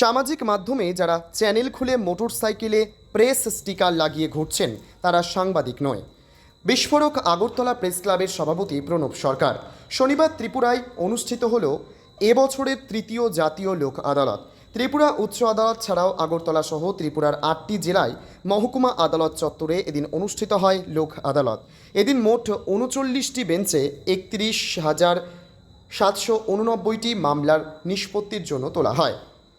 সামাজিক মাধ্যমে যারা চ্যানেল খুলে মোটরসাইকেলে প্রেস স্টিকার লাগিয়ে ঘুরছেন, তারা সাংবাদিক নয়। বিস্ফোরক আগরতলা প্রেস ক্লাবের সভাপতি প্রণব সরকার শনিবার ত্রিপুরায় অনুষ্ঠিত হল এবছরের তৃতীয় জাতীয় লোক আদালত। ত্রিপুরা উচ্চ আদালত ছাড়াও আগরতলা সহ ত্রিপুরার আটটি জেলায় মহকুমা আদালত চত্বরে এদিন অনুষ্ঠিত হয় লোক আদালত। এদিন মোট উনচল্লিশটি বেঞ্চে একত্রিশ হাজার সাতশো উননব্বইটি মামলার নিষ্পত্তির জন্য তোলা হয়।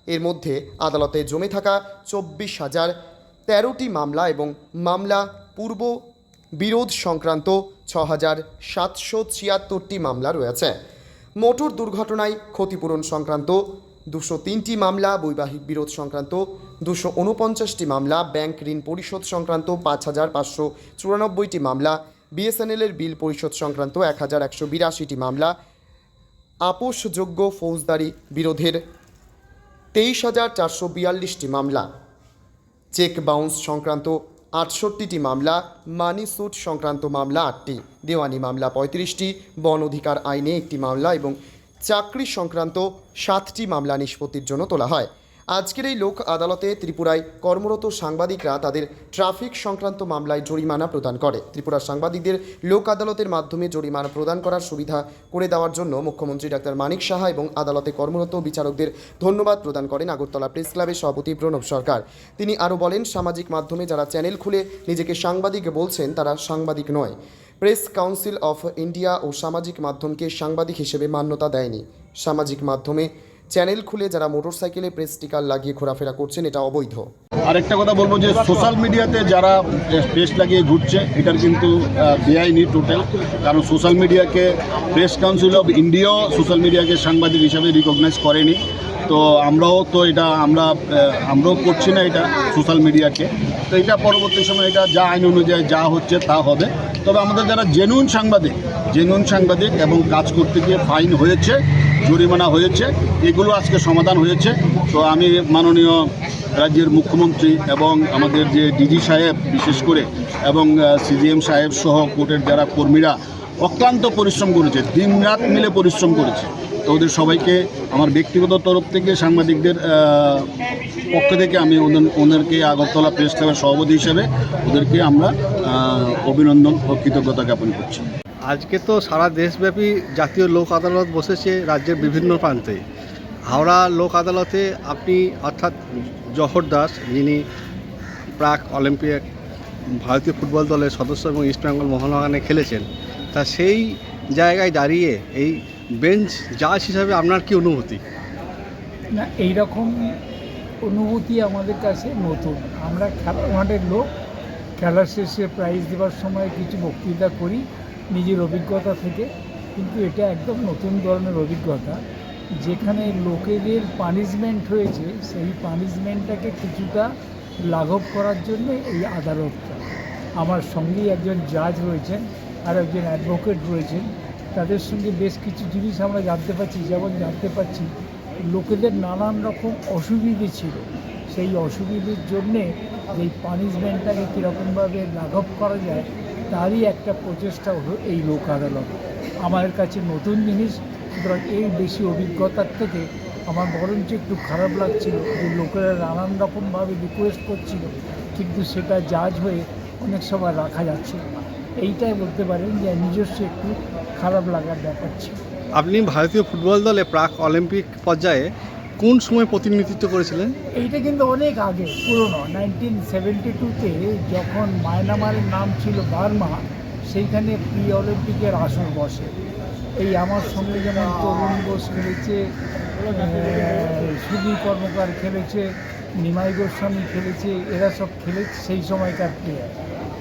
এর মধ্যে আদালতে জমে থাকা চব্বিশ হাজার তেরোটি মামলা এবং মামলা পূর্ব বিরোধ সংক্রান্ত ছ হাজার সাতশো ছিয়াত্তরটি মামলা রয়েছে। মোটর দুর্ঘটনায় ক্ষতিপূরণ সংক্রান্ত দুশো তিনটি মামলা, বৈবাহিক বিরোধ সংক্রান্ত দুশো উনপঞ্চাশটি মামলা, ব্যাংক ঋণ পরিশোধ সংক্রান্ত পাঁচ হাজার পাঁচশো চুরানব্বইটি মামলা বিএসএনএলের বিল পরিশোধ সংক্রান্ত এক হাজার একশো বিরাশিটি মামলা, আপোষযোগ্য ফৌজদারি বিরোধের তেইশ হাজার চারশো বিয়াল্লিশটি মামলা। চেক বাউন্স সংক্রান্ত আটষট্টিটি মামলা, মানি সুট সংক্রান্ত মামলা আটটি, দেওয়ানি মামলা পঁয়ত্রিশটি, বন অধিকার আইনে একটি মামলা এবং চাকরি সংক্রান্ত সাতটি মামলা নিষ্পত্তির জন্য তোলা হয়। আজকের এই লোক আদালতে ত্রিপুরায় কর্মরত সাংবাদিকরা তাদের ট্রাফিক সংক্রান্ত মামলায় জরিমানা প্রদান করে। ত্রিপুরার সাংবাদিকদের লোক আদালতের মাধ্যমে জরিমানা প্রদান করার সুবিধা করে দেওয়ার জন্য মুখ্যমন্ত্রী ডাক্তার মানিক সাহা এবং আদালতে কর্মরত বিচারকদের ধন্যবাদ প্রদান করেন আগরতলা প্রেস ক্লাবের সভাপতি প্রণব সরকার। তিনি আরও বলেন, সামাজিক মাধ্যমে যারা চ্যানেল খুলে নিজেকে সাংবাদিক বলছেন, তারা সাংবাদিক নয়। প্রেস কাউন্সিল অফ ইন্ডিয়া ও সামাজিক মাধ্যমকে সাংবাদিক হিসেবে মান্যতা দেয়নি। সামাজিক মাধ্যমে চ্যানেল খুলে যারা মোটরসাইকেলে প্রেস স্টিকার লাগিয়ে ঘোরাফেরা করছেন, এটা অবৈধ। আরেকটা কথা বলব যে সোশ্যাল মিডিয়াতে যারা প্রেস লাগিয়ে ঘুরছে, এটার কিন্তু বেআইনি টোটাল। কারণ সোশ্যাল মিডিয়াকে প্রেস কাউন্সিল অফ ইন্ডিয়াও সোশ্যাল মিডিয়াকে সাংবাদিক হিসাবে রিকগনাইজ করেনি। তো আমরাও তো এটা, আমরা আমরাও করছি না এটা সোশ্যাল মিডিয়াকে। তো এটা পরবর্তী সময় এটা যা আইন অনুযায়ী যা হচ্ছে তা হবে। তবে আমাদের যারা জেনুইন সাংবাদিক জেনুইন সাংবাদিক এবং কাজ করতে গিয়ে ফাইন হয়েছে, জরিমানা হয়েছে, এগুলো আজকে সমাধান হয়েছে। তো আমি মাননীয় রাজ্যের মুখ্যমন্ত্রী এবং আমাদের যে ডিজি সাহেব বিশেষ করে এবং সিজিএম সাহেব সহ কোর্টের যারা কর্মীরা অক্লান্ত পরিশ্রম করেছে, দিনরাত মিলে পরিশ্রম করেছে। তো ওদের সবাইকে, আমার ব্যক্তিগত তরফ থেকে সাংবাদিকদের পক্ষ থেকে আমি ওদের ওদেরকে আগরতলা প্রেস ক্লাবের সভাপতি হিসেবে ওদেরকে আমরা অভিনন্দন ও কৃতজ্ঞতা জ্ঞাপন করছি। আজকে তো সারা দেশব্যাপী জাতীয় লোক আদালত বসেছে রাজ্যের বিভিন্ন প্রান্তে। হাওড়া লোক আদালতে আপনি অর্থাৎ জহর দাস, যিনি প্রাক অলিম্পিক ভারতীয় ফুটবল দলের সদস্য এবং ইস্টবেঙ্গল মোহনবাগানে খেলেছেন, তা সেই জায়গায় দাঁড়িয়ে এই বেঞ্চ জাজ হিসাবে আপনার কি অনুভূতি? না, এইরকম অনুভূতি আমাদের কাছে নতুন। আমরা খেলা মাঠের লোক খেলার শেষে প্রাইজ দেওয়ার সময় কিছু বক্তৃতা করি নিজের অভিজ্ঞতা থেকে, কিন্তু এটা একদম নতুন ধরনের অভিজ্ঞতা। যেখানে লোকেদের পানিশমেন্ট হয়েছে, সেই পানিশমেন্টটাকে কিছুটা লাঘব করার জন্য এই আদালতটা। আমার সঙ্গেই একজন জাজ রয়েছেন আর একজন অ্যাডভোকেট রয়েছেন। তাদের সঙ্গে বেশ কিছু জিনিস আমরা জানতে পারছি, যেমন জানতে পারছি লোকেদের নানান রকম অসুবিধে ছিল। সেই অসুবিধের জন্যে এই পানিশমেন্টটাকে কীরকমভাবে লাঘব করা যায়, তারই একটা প্রচেষ্টা হলো এই লোক আদালত। আমার কাছে নতুন জিনিস, সুতরাং এই বেশি অভিজ্ঞতার থেকে আমার বরঞ্চ একটু খারাপ লাগছিল যে লোকেরা নানান রকমভাবে রিকোয়েস্ট করছিল, কিন্তু সেটা জাজ হয়ে অনেক সময় রাখা যাচ্ছে না। এইটাই বলতে পারেন যে নিজস্ব একটু খারাপ লাগার ব্যাপার ছিল। আপনি ভারতীয় ফুটবল দলে প্রাক অলিম্পিক পর্যায়ে কোন সময় প্রতিনিধিত্ব করেছিলেন? এইটা কিন্তু অনেক আগে পুরনো। নাইনটিন সেভেন্টি টুতে যখন মায়ানমারের নাম ছিল বার্মা সেইখানে প্রি অলিম্পিকের আসর বসে। এই আমার সঙ্গে যেমন তরুণ বোস খেলেছে সুধীর কর্মকার খেলেছে নিমাই গোস্বামী খেলেছে, এরা সব খেলেছে সেই সময়কার প্লেয়ার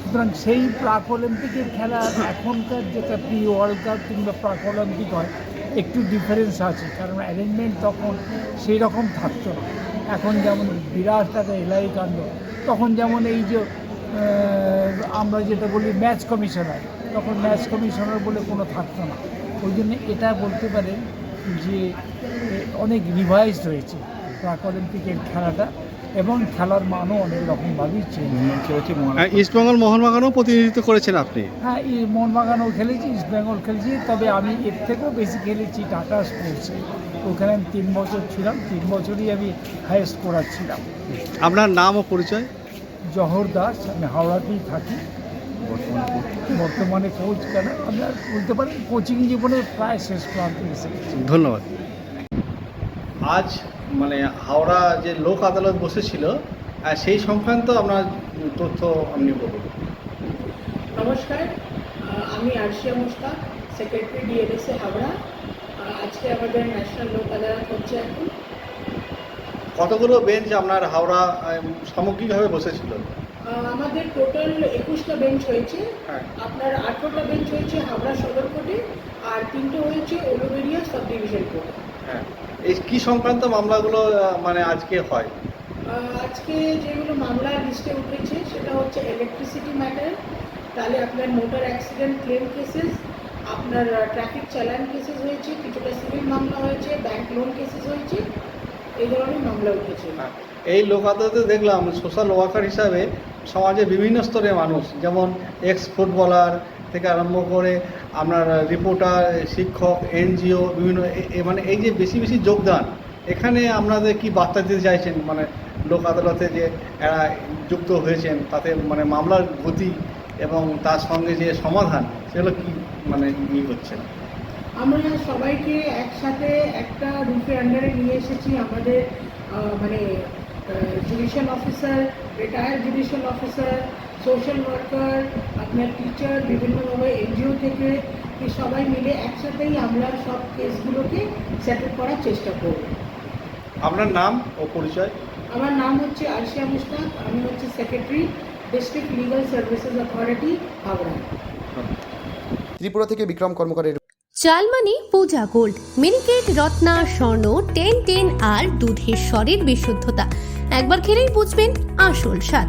সুতরাং সেই প্রাক অলিম্পিকের খেলা এখনকার যেটা প্রি ওয়ার্ল্ড কাপ কিংবা প্রাক অলিম্পিক হয়, একটু ডিফারেন্স আছে। কারণ অ্যারেঞ্জমেন্ট তখন সেই রকম থাকতো না। এখন যেমন বিরাট একটা এলাই কাণ্ড, তখন যেমন এই যে আমরা যেটা বলি ম্যাচ কমিশনার তখন ম্যাচ কমিশনার বলে কোনো থাকতো না। ওই জন্য এটা বলতে পারেন যে অনেক রিভাইজ রয়েছে প্রাক অলিম্পিকের খেলাটা। এবং খেলার মানও অনেক রকমভাবেই চেঞ্জ হয়েছে। ইস্টবেঙ্গল মোহনবাগানও প্রতিনিধিত্ব করেছেন আপনি। হ্যাঁ এই মোহনবাগানও খেলেছি ইস্ট বেঙ্গল খেলেছি তবে আমি এর থেকেও বেশি খেলেছি টাটা স্পোর্টসে ওখানে আমি তিন বছর ছিলাম তিন বছরই আমি হাইয়েস্ট ছিলাম। আপনার নাম ও পরিচয়? জহর দাস আমি হাওড়াতেই থাকি। বর্তমানে কোচ কেন? আপনার বলতে পারেন কোচিং জীবনের প্রায় শেষ প্রান্তে এসে ধন্যবাদ। আজ মানে হাওড়া যে লোক আদালত বসেছিল সেই সংক্রান্ত আপনার তথ্য আপনি বলুন নমস্কার আমি আরশিয়া মুস্তাক সেক্রেটারি ডিএলএসএ হাওড়া। আজকে আমাদের ন্যাশনাল লোক আদালত হচ্ছে এখন। কতগুলো বেঞ্চ আপনার হাওড়া সামগ্রিকভাবে বসেছিল? আমাদের টোটাল একুশটা বেঞ্চ হয়েছে। হ্যাঁ। আপনার আঠেরোটা বেঞ্চ হয়েছে হাওড়া সদর কোর্টে আর তিনটে হয়েছে উলুবেরিয়া সাব ডিভিশন কোর্টে। হ্যাঁ। এই কী সংক্রান্ত মামলাগুলো মানে আজকে হয়? আজকে যেগুলো মামলা লিস্টে উঠেছে সেটা হচ্ছে ইলেকট্রিসিটি ম্যাটার তাহলে আপনার মোটর অ্যাক্সিডেন্ট ক্লেম কেসেস আপনার ট্রাফিক চালান কেসেস হয়েছে কিছুটা সিভিল মামলা হয়েছে ব্যাংক লোন কেসেস হয়েছে এই ধরনের মামলা উঠেছে। হ্যাঁ, এই লোক আদালতে দেখলাম সোশ্যাল ওয়ার্কার হিসাবে সমাজে বিভিন্ন স্তরের মানুষ যেমন এক্স ফুটবলার থেকে আরম্ভ করে আপনার রিপোর্টার, শিক্ষক, এনজিও, বিভিন্ন মানে এই যে বেশি বেশি যোগদান, এখানে আপনাদের কি বার্তা দিতে চাইছেন? মানে লোক আদালতে যে এরা যুক্ত হয়েছেন, তাতে মানে মামলার গতি এবং তার সঙ্গে যে সমাধান, সেগুলো কি মানে ই হচ্ছে? আমরা সবাইকে একসাথে একটা রুফের আন্ডারে নিয়ে এসেছি। আমাদের মানে judicial officer retired judicial officer social worker আপনার টিচার বিভিন্নভাবে এনজিও থেকে সবাই মিলে একসাথেই আমরা সব কেসগুলোকে সেটেল করার চেষ্টা করব। আপনার নাম ও পরিচয়? আমার নাম হচ্ছে আরশিয়া মুস্তাক আমি হচ্ছে secretary district legal services authority Howrah. Tripura থেকে বিক্রম কর্মকারের চালমানি Puja gold Miniket Ratna Swarna ten ten আর দুধের স্বরের বিশুদ্ধতা। একবার খেলেই বুঝবেন আসল স্বাদ।